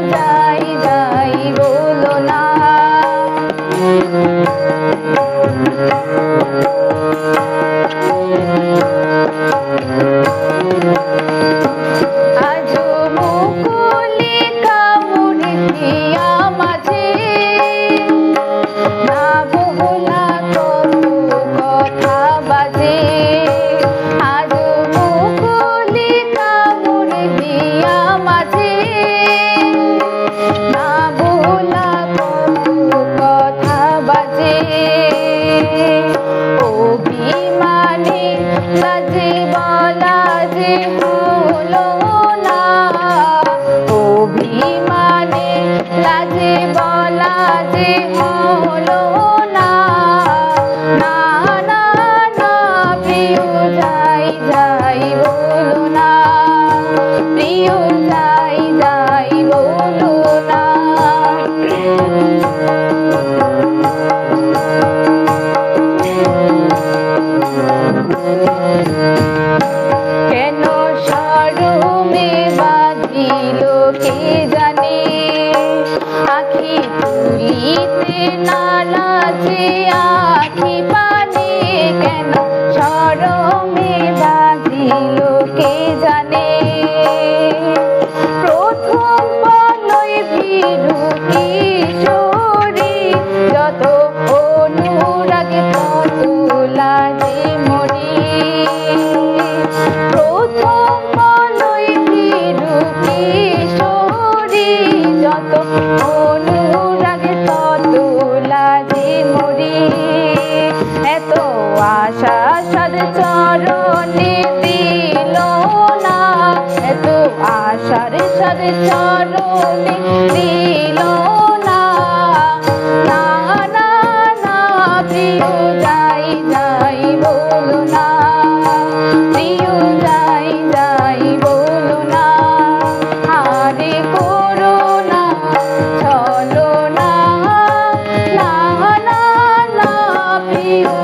Yeah. যে বলা যে হলো কেন সরমে বাঁধিল কে জানে? আখি তুলিতে নালাজে আখি পানে কেন? আশা সাদ চরণে দিল না। এত আশার সাদ চরণে দিল না। না প্রিয় যাই যাই বলো না। প্রিয় যাই যাই বলো না। আরে করো না, চলো না। না না না, প্রিয়